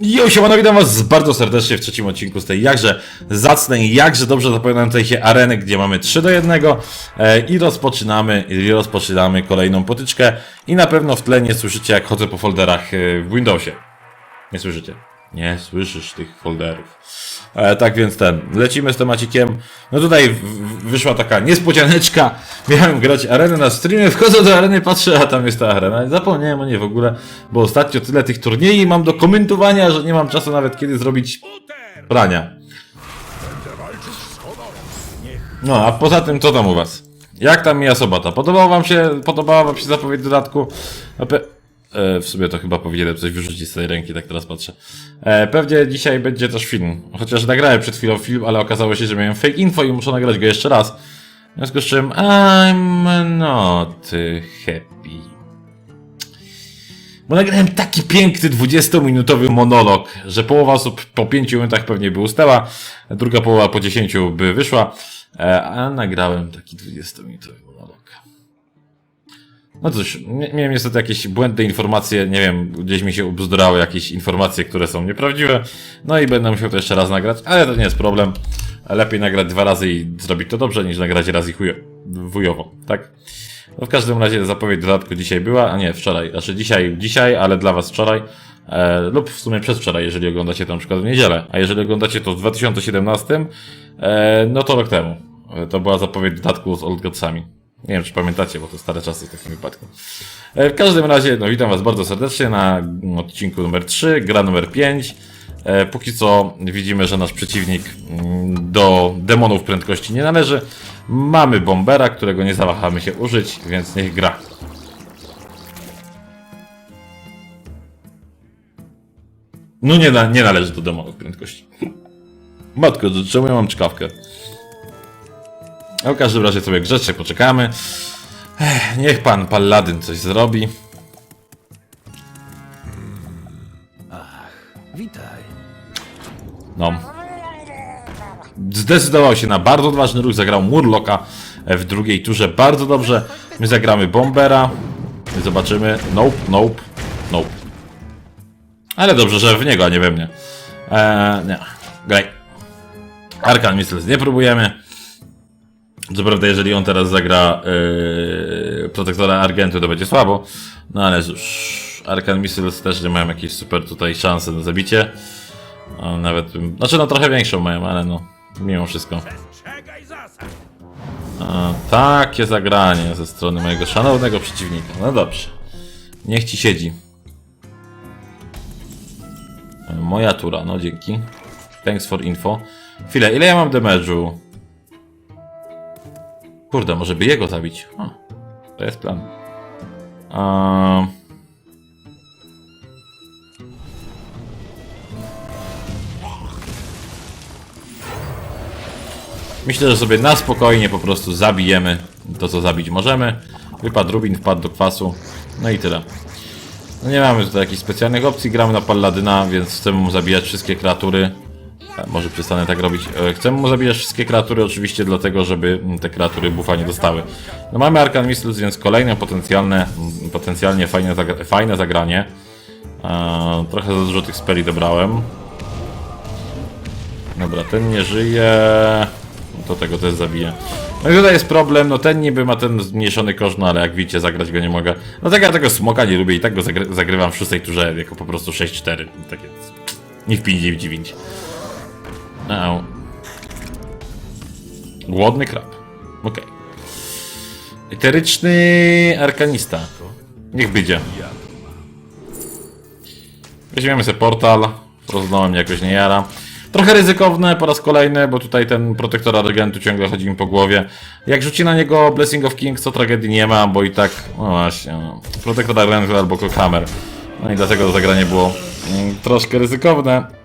Jo, siemano, witam was bardzo serdecznie w trzecim odcinku z tej jakże zacnej jakże dobrze zapowiadającej się areny, gdzie mamy 3 do 1 e, i rozpoczynamy, i rozpoczynamy kolejną potyczkę i na pewno w tle nie słyszycie jak chodzę po folderach e, w Windowsie. Nie słyszycie. Nie słyszysz tych folderów. E, tak więc ten, lecimy z temacikiem. No tutaj wyszła taka niespodzianeczka. Miałem grać arenę na streamie, wchodzę do areny, patrzę, a tam jest ta arena. Zapomniałem o niej w ogóle, bo ostatnio tyle tych turniejów mam do komentowania, że nie mam czasu nawet kiedy zrobić prania. No, a poza tym, co tam u was? Jak tam mija sobota? Podobała wam się, podobała wam się zapowiedź dodatku? E, w sumie to chyba powinienem coś wyrzucić z tej ręki, tak teraz patrzę. E, pewnie dzisiaj będzie też film. Chociaż nagrałem przed chwilą film, ale okazało się, że miałem fake info i muszę nagrać go jeszcze raz. W związku z czym I'm not happy. Bo nagrałem taki piękny 20-minutowy monolog, że połowa osób po 5 minutach pewnie by ustała, druga połowa po 10 by wyszła, e, a nagrałem taki 20-minutowy monolog. No cóż, mia- miałem niestety jakieś błędne informacje, nie wiem, gdzieś mi się ubzdurały jakieś informacje, które są nieprawdziwe, no i będę musiał to jeszcze raz nagrać, ale to nie jest problem. Lepiej nagrać dwa razy i zrobić to dobrze, niż nagrać raz i chujo, wujowo, tak? No w każdym razie zapowiedź dodatku dzisiaj była, a nie, wczoraj. Znaczy dzisiaj, dzisiaj, ale dla was wczoraj. E, lub w sumie przedwczoraj, jeżeli oglądacie to na przykład w niedzielę. A jeżeli oglądacie to w 2017, e, no to rok temu. E, to była zapowiedź dodatku z Old Godsami. Nie wiem, czy pamiętacie, bo to stare czasy w takim wypadku. E, w każdym razie, no witam was bardzo serdecznie na odcinku numer 3, gra numer 5. E, póki co widzimy, że nasz przeciwnik mm, do demonów prędkości nie należy. Mamy bombera, którego nie zawahamy się użyć, więc niech gra. No nie, nie należy do demonów prędkości. Matko, czemu ja mam czkawkę? A w każdym razie sobie grzecznie poczekamy. Ech, niech pan Palladyn coś zrobi. Witaj. No. Zdecydował się na bardzo odważny ruch, zagrał Murloka w drugiej turze bardzo dobrze. My zagramy Bombera. Zobaczymy. Nope, nope, nope. Ale dobrze, że w niego, a nie we mnie. Eee, nie. Graj. Arkan Missiles nie próbujemy. Co prawda, jeżeli on teraz zagra yy, protektora Argentu, to będzie słabo. No ale cóż, Arkan Missiles też nie mają jakieś super tutaj szanse na zabicie. A nawet, znaczy no trochę większą mają, ale no, mimo wszystko. Takie zagranie ze strony mojego szanownego przeciwnika. No dobrze. Niech ci siedzi. Moja tura, no dzięki. Thanks for info. Chwilę, ile ja mam damage'u? Kurde, może by jego zabić. To jest plan. A... Myślę, że sobie na spokojnie po prostu zabijemy to, co zabić możemy. Wypadł Rubin, wpadł do kwasu. No i tyle. No nie mamy tutaj jakichś specjalnych opcji, gramy na Palladyna, więc chcemy mu zabijać wszystkie kreatury. Może przestanę tak robić. E, Chcemy mu zabijać wszystkie kreatury, oczywiście dlatego, żeby mm, te kreatury buffa nie dostały. No mamy Arcan Missiles, więc kolejne potencjalne, mm, potencjalnie fajne, zagra fajne zagranie. E, trochę za dużo tych speli dobrałem. Dobra, ten nie żyje. To tego też zabiję. No i tutaj jest problem, no ten niby ma ten zmniejszony koszt, no ale jak widzicie, zagrać go nie mogę. No tak ja tego smoka nie lubię i tak go zagry zagrywam w szóstej turze jako po prostu 6-4. Takie nie w 5-9. Au. Głodny krab. Okej. Eteryczny arkanista. Niech będzie. Weźmiemy sobie portal. Rozdałem jakoś nie jara. Trochę ryzykowne po raz kolejny, bo tutaj ten protektor Argentu ciągle chodzi mi po głowie. Jak rzuci na niego Blessing of Kings, to tragedii nie ma, bo i tak, no właśnie, no, protektor Argentu albo Cockhammer. No i dlatego to zagranie było mm, troszkę ryzykowne.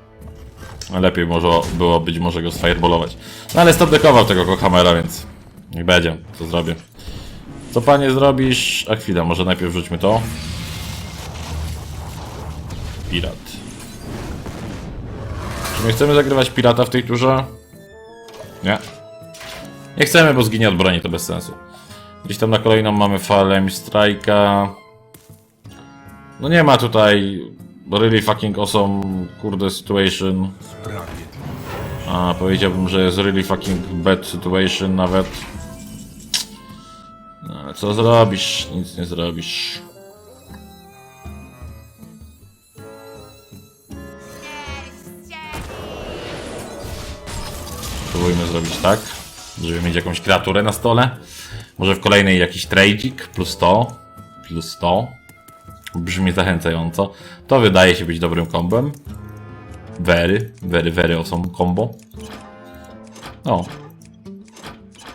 Lepiej może było być może go sfireballować. No ale stop deckował tego Cockhammera, więc niech będzie, co zrobię. Co panie zrobisz? A chwila, może najpierw rzućmy to. Pirat. Czy my chcemy zagrywać pirata w tej turze? Nie. Nie chcemy, bo zginie od broni, to bez sensu. Gdzieś tam na kolejną mamy Falem Strike'a. No nie ma tutaj really fucking awesome, kurde, situation. A, powiedziałbym, że jest really fucking bad situation nawet. No, ale co zrobisz? Nic nie zrobisz. Spróbujmy zrobić tak, żeby mieć jakąś kreaturę na stole. Może w kolejnej jakiś trade'ik plus 100. Plus 100. Brzmi zachęcająco. To wydaje się być dobrym kombem. Very, very, very awesome combo. O.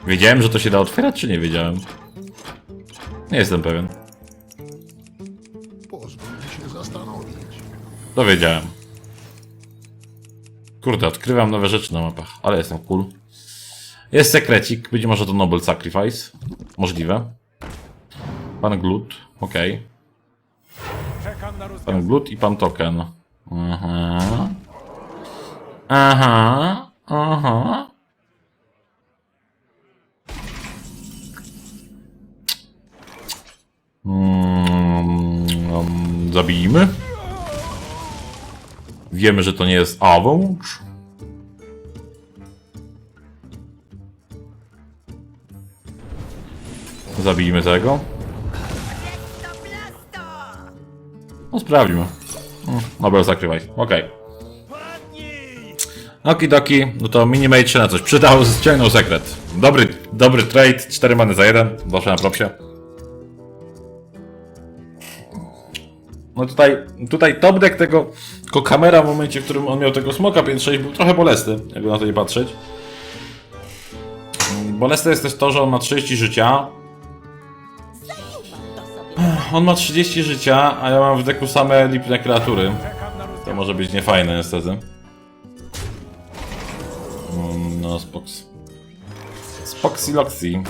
Wiedziałem, że to się da otwierać, czy nie wiedziałem? Nie jestem pewien. Pozwól się zastanowić. To wiedziałem. Kurde, odkrywam nowe rzeczy na mapach, ale jestem cool. Jest sekrecik, być może to Noble Sacrifice. Możliwe. Pan Glut, okej. Rozkaz. Pan Glut i pan Token. Aha. Aha. Aha. Mm, zabijmy. Wiemy, że to nie jest Avalanche. Zabijmy tego. No sprawdźmy. Mm, Dobra, zakrywaj. Okej. Okidoki, no to minimate się na coś przydał, ściągnął sekret. Dobry, dobry trade, 4 many za jeden, proszę na propsie. No tutaj, tutaj top deck tego, tylko kamera w momencie, w którym on miał tego smoka 5-6 był trochę bolesny, jakby na to nie patrzeć. Bolesne jest też to, że on ma 30 życia. On ma 30 życia, a ja mam w deku same lipne kreatury. To może być niefajne niestety. Mm, No, spoks. Spoxy Loxy.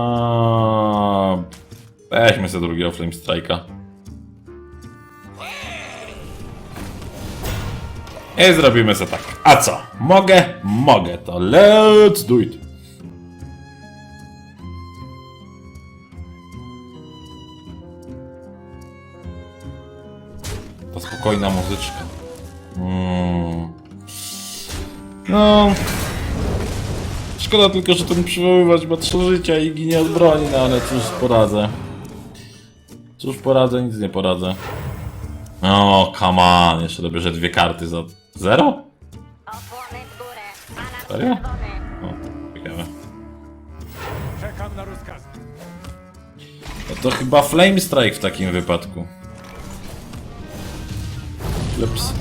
Aaaa, Weźmy sobie drugiego Flame Strike'a. I zrobimy sobie tak. A co? Mogę? Mogę. To let's do it. Ta spokojna muzyczka. Mm. No. Szkoda tylko, że ten przywoływać ma trzy życia i ginie od broni, no ale cóż poradzę. Cóż poradzę, nic nie poradzę. O, come on, jeszcze dobierze dwie karty za zero? Serio? O, ciekawe. Czekam na rozkaz. No to chyba Flame Strike w takim wypadku. Ups.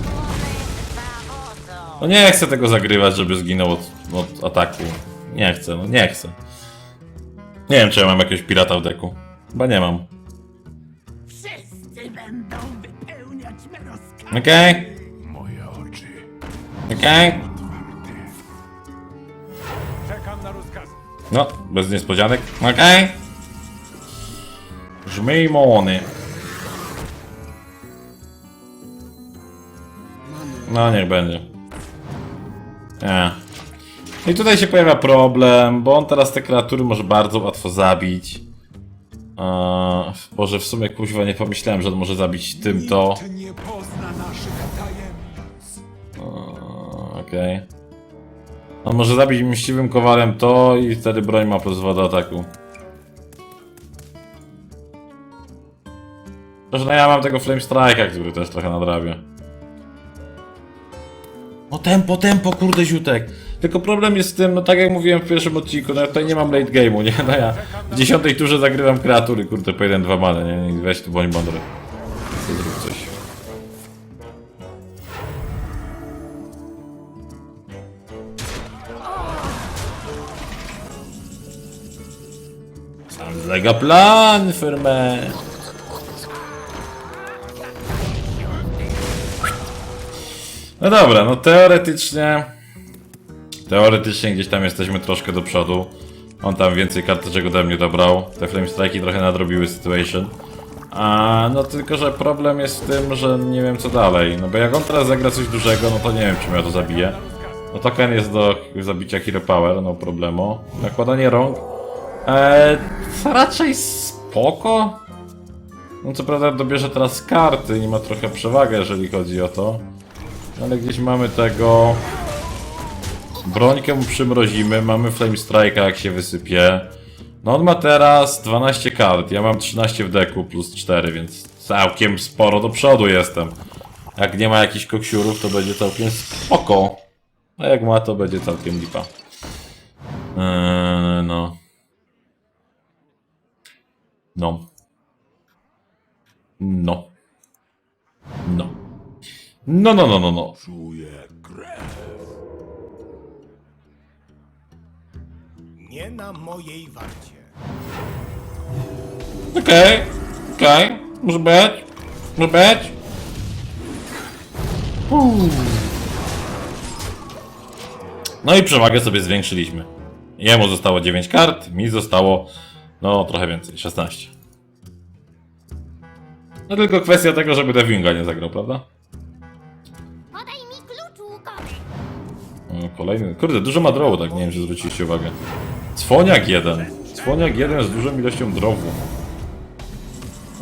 No nie chcę tego zagrywać, żeby zginął od, od ataku. Nie chcę, no nie chcę. Nie wiem, czy ja mam jakiegoś pirata w deku. Chyba nie mam. Wszyscy będą wypełniać me rozkazy. Okej, Moje oczy. okej. Czekam na rozkaz. No, bez niespodzianek. Okej. Żmij mony. No, niech będzie. Nie. I tutaj się pojawia problem, bo on teraz te kreatury może bardzo łatwo zabić. Eee, Boże, w sumie kuźwa nie pomyślałem, że on może zabić tym to. Nikt nie pozna naszych tajemnic. Eee, Okej. On może zabić mściwym kowalem to i wtedy broń ma plus 2 do ataku. Zresztą no ja mam tego Flame Strike'a, który też trochę nadrabia. No tempo, tempo, kurde ziutek. Tylko problem jest z tym, no tak jak mówiłem w pierwszym odcinku, no ja tutaj nie mam late game'u, nie? No ja w dziesiątej turze zagrywam kreatury, kurde, po 1-2 many, nie? I weź tu mądry. To zrób coś. Sounds like a plan, firmę. No dobra, no teoretycznie... Teoretycznie gdzieś tam jesteśmy troszkę do przodu. On tam więcej karteczek ode mnie dobrał. Te flame trochę nadrobiły situation. A no tylko, że problem jest w tym, że nie wiem co dalej. No bo jak on teraz zagra coś dużego, no to nie wiem czy mnie to zabije. No token jest do zabicia Hero Power, no problemu. Nakładanie rąk. Eee, raczej spoko. No co prawda dobierze teraz karty i ma trochę przewagę, jeżeli chodzi o to. Ale gdzieś mamy tego... Brońkę mu przymrozimy, mamy Flame Strike'a jak się wysypie. No on ma teraz 12 kart, ja mam 13 w deku plus 4, więc całkiem sporo do przodu jestem. Jak nie ma jakichś koksiurów, to będzie całkiem spoko. A jak ma, to będzie całkiem lipa. Eee, no. No. No. No. No, no, no, no, no. Czuję krew. Nie na mojej warcie. Okej, okej, może być, może być. Uuu. No i przewagę sobie zwiększyliśmy. Jemu zostało 9 kart, mi zostało, no trochę więcej, 16. No tylko kwestia tego, żeby Devinga nie zagrał, prawda? Kolejny, kurde, dużo ma drowu, tak nie wiem, czy zwróciliście uwagę. Cwoniak jeden. Cwoniak jeden z dużą ilością drowu.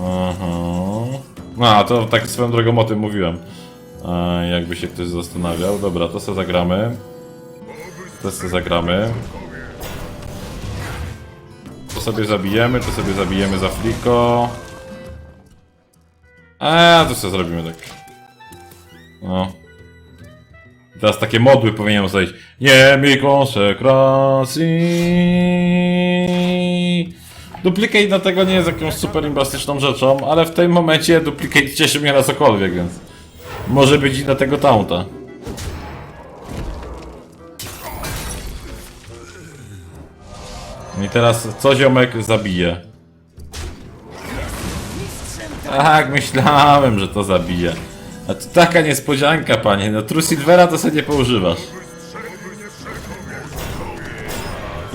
Aha. A to tak swoją drogą o tym mówiłem. Jakby się ktoś zastanawiał. Dobra, to sobie zagramy. To sobie zagramy. To sobie zabijemy, to sobie zabijemy za fliko. A, to sobie zrobimy tak. No. Teraz takie modły powinienem ustalić. Nie mi konsekracji. Duplicate dlatego nie jest jakąś super imbastyczną rzeczą, ale w tym momencie duplicate cieszy mnie na cokolwiek, więc może być i na tego taunta. I teraz co ziomek zabije? Tak, myślałem, że to zabije. A to taka niespodzianka, panie. No True Silvera to sobie nie poużywasz.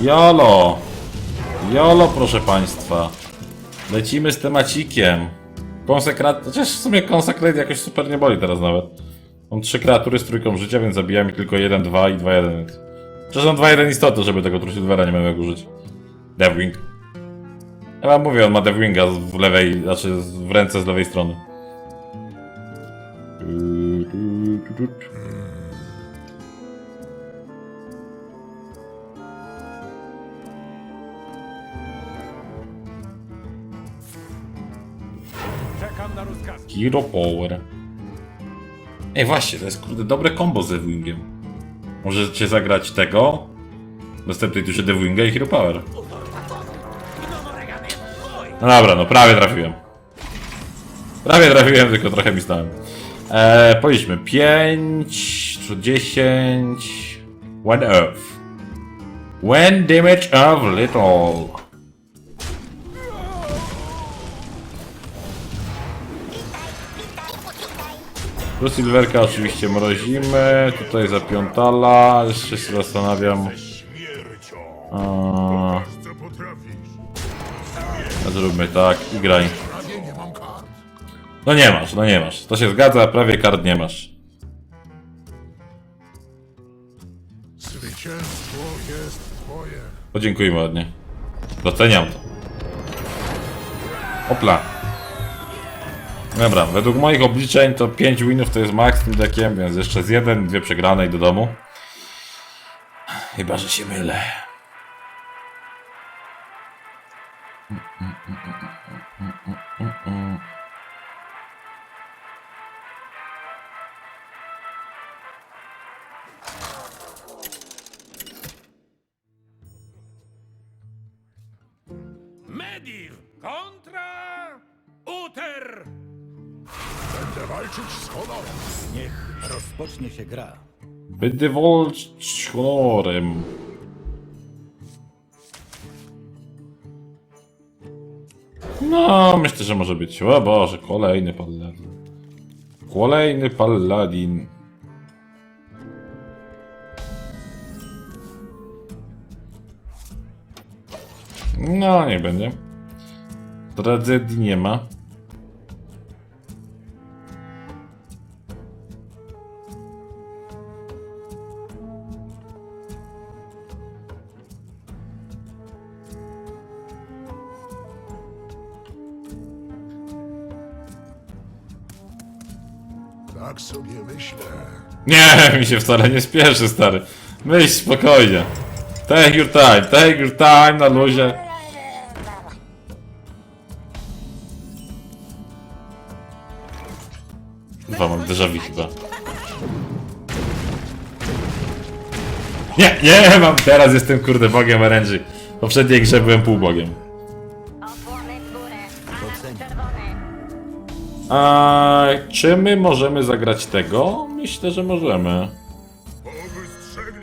Jolo! Jolo, proszę państwa. Lecimy z temacikiem. Konsekrat... Chociaż w sumie konsekrat jakoś super nie boli teraz nawet. Mam trzy kreatury z trójką życia, więc zabija mi tylko 1, 2 i 2, 1, więc... Przecież są 2, 1 istoty, żeby tego True Silvera nie miał jak użyć. Deathwing. Ja wam mówię, on ma Deathwinga w lewej, znaczy w ręce z lewej strony. Czekam. Hero Power. Ej, właśnie, to jest kurde dobre combo z Deathwingiem. Możecie zagrać tego. Następnej tuszy Deathwinga i Hero Power. No dobra, no prawie trafiłem. Prawie trafiłem, tylko trochę mi stałem. Eee, policzmy. 5, 10... One Earth. One damage of little. Tu Silverka oczywiście mrozimy, tutaj zapiątala, jeszcze się zastanawiam. Potrafisz? zróbmy tak i graj. No nie masz, no nie masz. To się zgadza, prawie kart nie masz. Zwycięstwo jest twoje. Podziękujmy ładnie. Doceniam to. Opla. Dobra, według moich obliczeń to 5 winów to jest max tym deckiem, więc jeszcze z jeden, dwie przegrane i do domu. Chyba, że się mylę. Medir Niech rozpocznie się gra. Będę walczyć honorem. No, myślę, że może być. O Boże, kolejny paladin. Kolejny paladin. No, nie będzie. Tragedii nie ma. Nie, mi się wcale nie spieszy, stary. Myśl spokojnie. Take your time, take your time na luzie. Dwa mam vu chyba. Nie, nie mam, teraz jestem kurde bogiem RNG. W poprzedniej grze byłem półbogiem. A czy my możemy zagrać tego? Myślę, że możemy.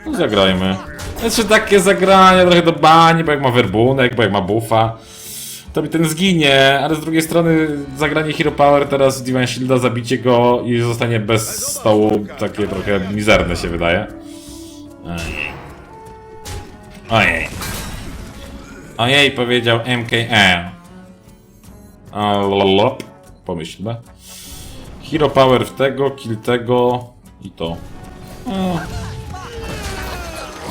No zagrajmy. Znaczy takie zagrania trochę do bani, bo jak ma werbunek, bo jak ma buffa, to mi ten zginie, ale z drugiej strony zagranie Hero Power teraz Divine Shielda, zabicie go i zostanie bez stołu takie trochę mizerne się wydaje. Ojej. Ojej. Powiedział MKM. A, lolop. Pomyślmy. Hero Power w tego, kill tego i to. O.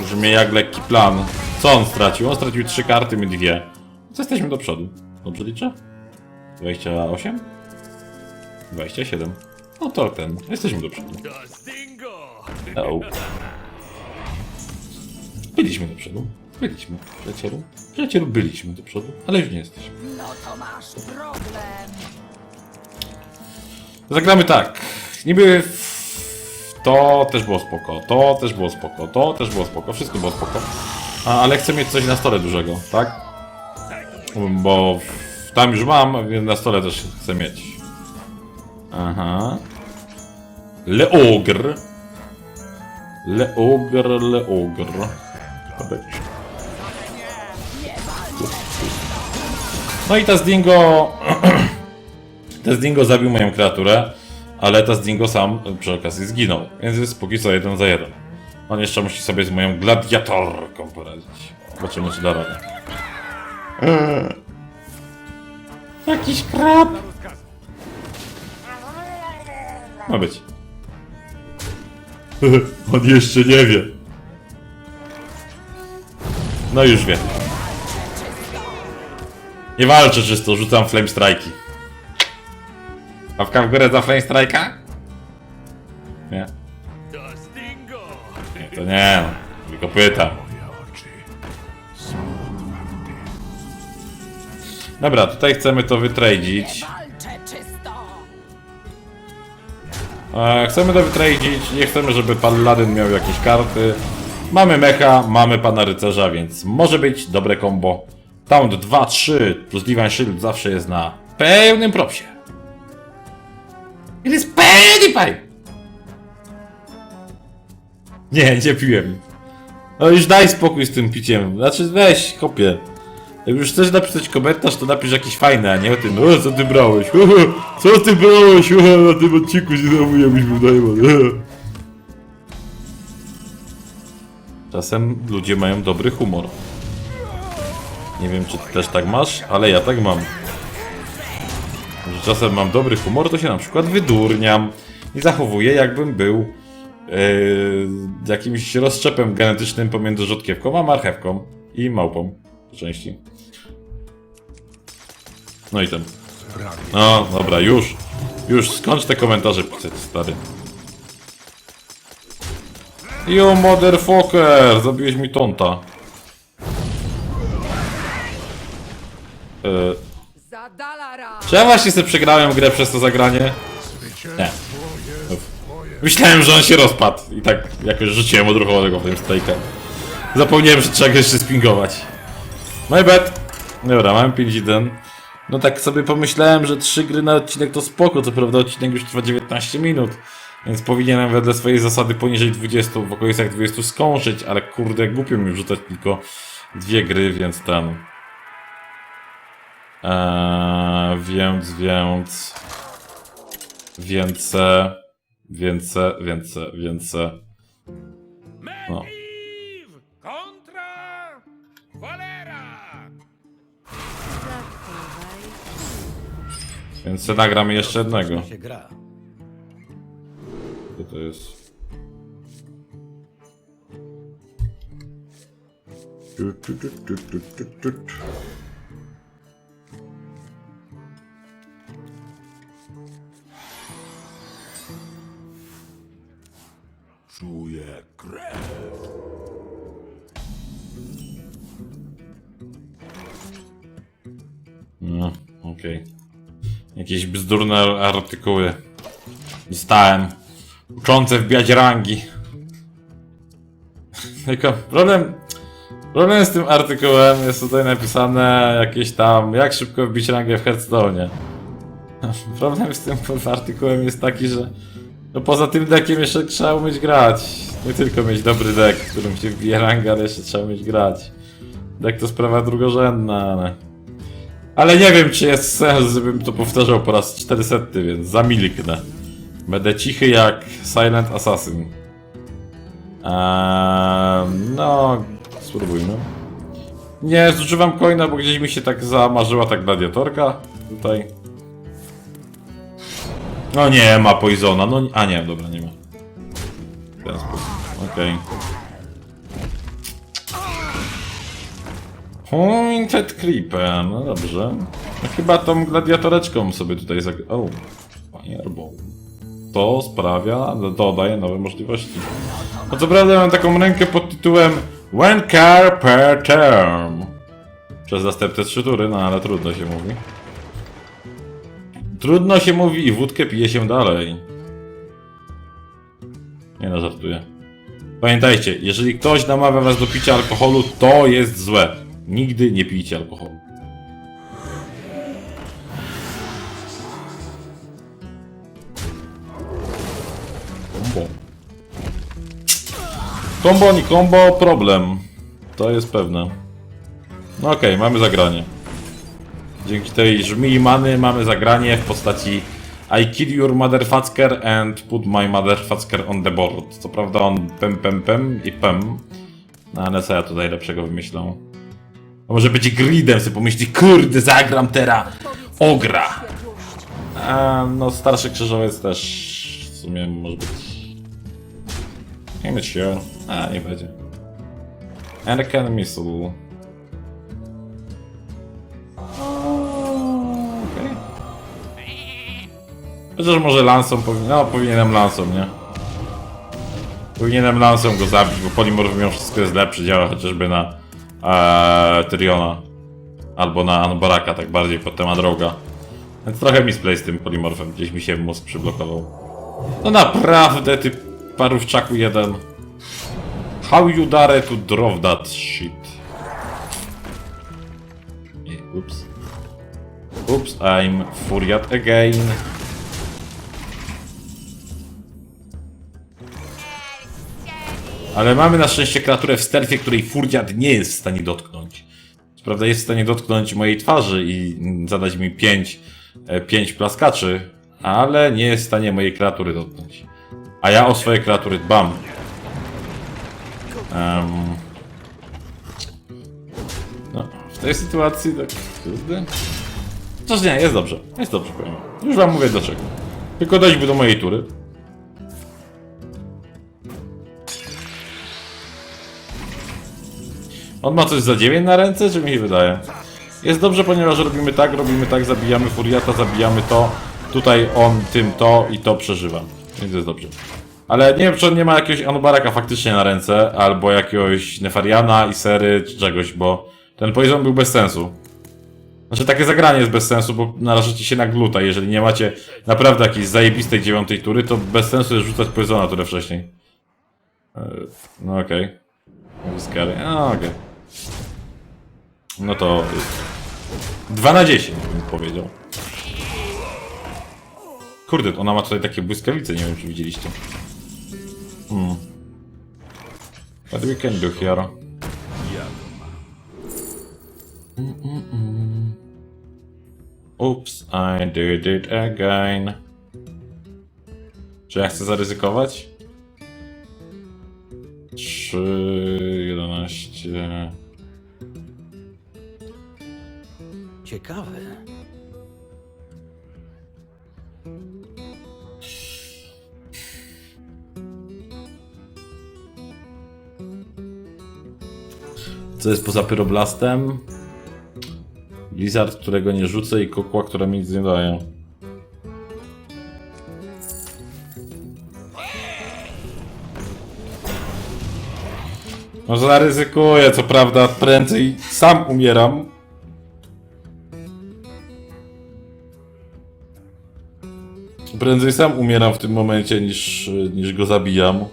Brzmi jak lekki plan. Co on stracił? On stracił trzy karty, my dwie. Co jesteśmy do przodu? Dobrze liczę? 28? 27. No to ten. Jesteśmy do przodu. Oh. Byliśmy do przodu. Byliśmy, przyjacielu. Przyjacielu, byliśmy do przodu, ale już nie jesteśmy. No to masz problem. Zagramy tak. Niby to też było spoko, to też było spoko, to też było spoko, wszystko było spoko. A, ale chcę mieć coś na stole dużego, tak? Bo tam już mam, więc na stole też chcę mieć. Aha. Leogr. Leogr, Leogr. No i ta Dingo Tezdingo zabił moją kreaturę, ale Tezdingo sam e, przy okazji zginął, więc jest póki co jeden za jeden. On jeszcze musi sobie z moją gladiatorką poradzić. Zobaczymy, czy da radę. Jakiś krab! Ma być. On jeszcze nie wie. No już wie. Nie walczę czysto, rzucam flame strike'i. Ławka w górę za flame strike'a? Nie, nie, to nie, no. tylko pytam. Dobra, tutaj chcemy to wytradzić. Chcemy to wytradzić, nie chcemy, żeby Paladin miał jakieś karty. Mamy mecha, mamy pana rycerza, więc może być dobre combo. Taunt 2-3 plus Divine Shield zawsze jest na pełnym propsie. It is PewDiePie! Nie, nie piłem. No już daj spokój z tym piciem. Znaczy weź, kopie. Jak już chcesz napisać komentarz, to napisz jakiś fajny, a nie o tym, o co ty brałeś, co ty brałeś, o, na tym odcinku się był najman. Czasem ludzie mają dobry humor. Nie wiem, czy ty też tak masz, ale ja tak mam. Czasem mam dobry humor, to się na przykład wydurniam i zachowuję, jakbym był yy, jakimś rozszczepem genetycznym pomiędzy rzodkiewką a marchewką i małpą po części. No i ten. No, dobra, już. Już, skończ te komentarze pisać, stary. You motherfucker! Zabiłeś mi tonta. Yy. Czy ja właśnie sobie przegrałem grę przez to zagranie? Jest moje. Myślałem, że on się rozpadł i tak jakoś rzuciłem odruchowego w tym strajkę. Zapomniałem, że trzeba go jeszcze spingować. My bad. Dobra, mamy 5-1. No tak sobie pomyślałem, że 3 gry na odcinek to spoko, co prawda odcinek już trwa 19 minut. Więc powinienem wedle swojej zasady poniżej 20, w okolicach 20 skończyć, ale kurde, głupio mi wrzucać tylko dwie gry, więc ten... Eee, więc, więc... Więc... e, Więc, e, więc, e, więc... e, No. Medivh kontra Valera! Więc nagramy jeszcze jednego. Co to jest? Tu, tu, tu, tu, tu, tu, Okej. Jakieś bzdurne artykuły. Dostałem. Uczące wbijać rangi. Tylko problem... Problem z tym artykułem jest tutaj napisane jakieś tam, jak szybko wbić rangę w Hearthstone. Problem z tym artykułem jest taki, że no poza tym deckiem jeszcze trzeba umieć grać. Nie tylko mieć dobry deck, w którym się wbije rangę, ale jeszcze trzeba umieć grać. Deck to sprawa drugorzędna, ale... Ale nie wiem, czy jest sens, żebym to powtarzał po raz 400, więc zamilknę. Będę cichy jak Silent Assassin. Eee, no, spróbujmy. Nie, zużywam coina, bo gdzieś mi się tak zamarzyła ta gladiatorka. Tutaj. No nie ma Poisona, no a nie, dobra, nie ma. Sposób, okej. Pointed Creeper, no dobrze. No chyba tą gladiatoreczką sobie tutaj zag... O, Fireball. To sprawia, dodaje nowe możliwości. No co prawda mam taką rękę pod tytułem One car per term. Przez następne trzy tury, no ale trudno się mówi. Trudno się mówi i wódkę pije się dalej. Nie no, żartuję. Pamiętajcie, jeżeli ktoś namawia was do picia alkoholu, to jest złe. Nigdy nie pijcie alkoholu. Kombo. Kombo, nie kombo, problem. To jest pewne. No okej, mamy zagranie. Dzięki tej żmii many mamy zagranie w postaci I kill your motherfucker and put my motherfucker on the board. Co prawda on pem pem pem i pem. No ale co ja tutaj lepszego wymyślę? A może będzie gridem, sobie pomyśli, kurde, zagram teraz ogra. A, no starszy krzyżowiec też w sumie może być... Nie być się. A, nie będzie. Arcan Missile. Okej. Chociaż może lansą powinien... No, powinienem lansą, nie? Powinienem lansą go zabić, bo Polimorf mimo wszystko jest lepszy, działa chociażby na e, Tyriona. Albo na Anbaraka, tak bardziej pod temat droga. Więc trochę misplay z tym Polimorfem, gdzieś mi się mózg przyblokował. No naprawdę, ty parówczaku jeden. How you dare to drop that shit? Oops. Oops, I'm furiat again. Ale mamy na szczęście kreaturę w stealthie, której furiat nie jest w stanie dotknąć. Prawda jest w stanie dotknąć mojej twarzy i zadać mi 5 pięć plaskaczy, ale nie jest w stanie mojej kreatury dotknąć. A ja o swoje kreatury dbam. Em, no, w tej sytuacji tak... Chociaż nie, jest dobrze. Jest dobrze, powiem. Już wam mówię dlaczego. Tylko dojdźmy do mojej tury. On ma coś za 9 na ręce, czy mi się wydaje? Jest dobrze, ponieważ robimy tak, robimy tak, zabijamy Furiata, zabijamy to. Tutaj on tym to i to przeżywa. Więc jest dobrze. Ale nie wiem, czy on nie ma jakiegoś Anubaraka faktycznie na ręce, albo jakiegoś Nefariana i Sery, czy czegoś, bo ten Poison był bez sensu. Znaczy takie zagranie jest bez sensu, bo narażacie się na gluta. Jeżeli nie macie naprawdę jakiejś zajebistej dziewiątej tury, to bez sensu jest rzucać Poisona turę wcześniej. Eee, No okej. Okay. Scary. No okej. No to... 2 na 10 bym powiedział. Kurde, ona ma tutaj takie błyskawice, nie wiem czy widzieliście. Hmm. What we can do here? Oops, I did it again. Czy ja chcę zaryzykować? 3, 11. Ciekawe. Co jest poza pyroblastem? Blizzard, którego nie rzucę i kokła, która mi nic nie daje. No zaryzykuję, co prawda prędzej sam umieram. Prędzej sam umieram w tym momencie niż, niż go zabijam.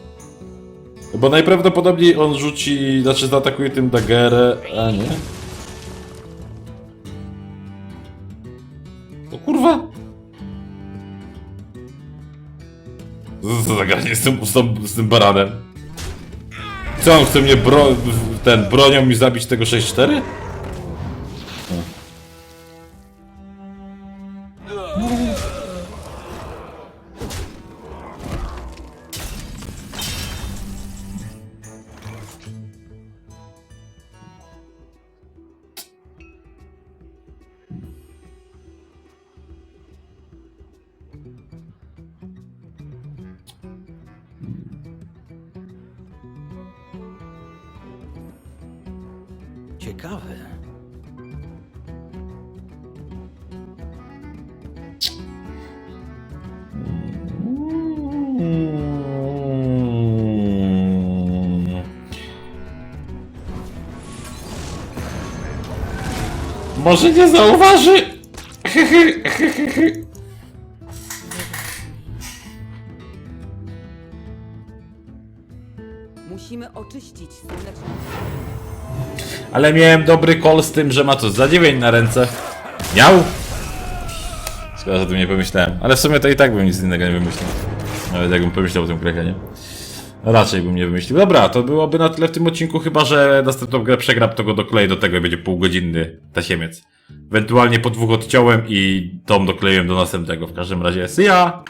Bo najprawdopodobniej on rzuci, znaczy zaatakuje tym daggerę, a nie. O kurwa! Co z tym, z, tą, z tym baranem? Co on chce mnie bro, ten, bronią mi zabić tego 6-4? Mm. Może nie zauważy! Musimy oczyścić słoneczną Ale miałem dobry call z tym, że ma to za 9 na ręce. Miał? Że o tym nie pomyślałem. Ale w sumie to i tak bym nic innego nie wymyślił. Nawet jakbym pomyślał o tym krakenie. Raczej bym nie wymyślił. Dobra, to byłoby na tyle w tym odcinku, chyba że następną grę przegram, to go dokleję do tego i będzie półgodzinny tasiemiec. Ewentualnie po dwóch odciąłem i tom dokleiłem do następnego. W każdym razie, see ya!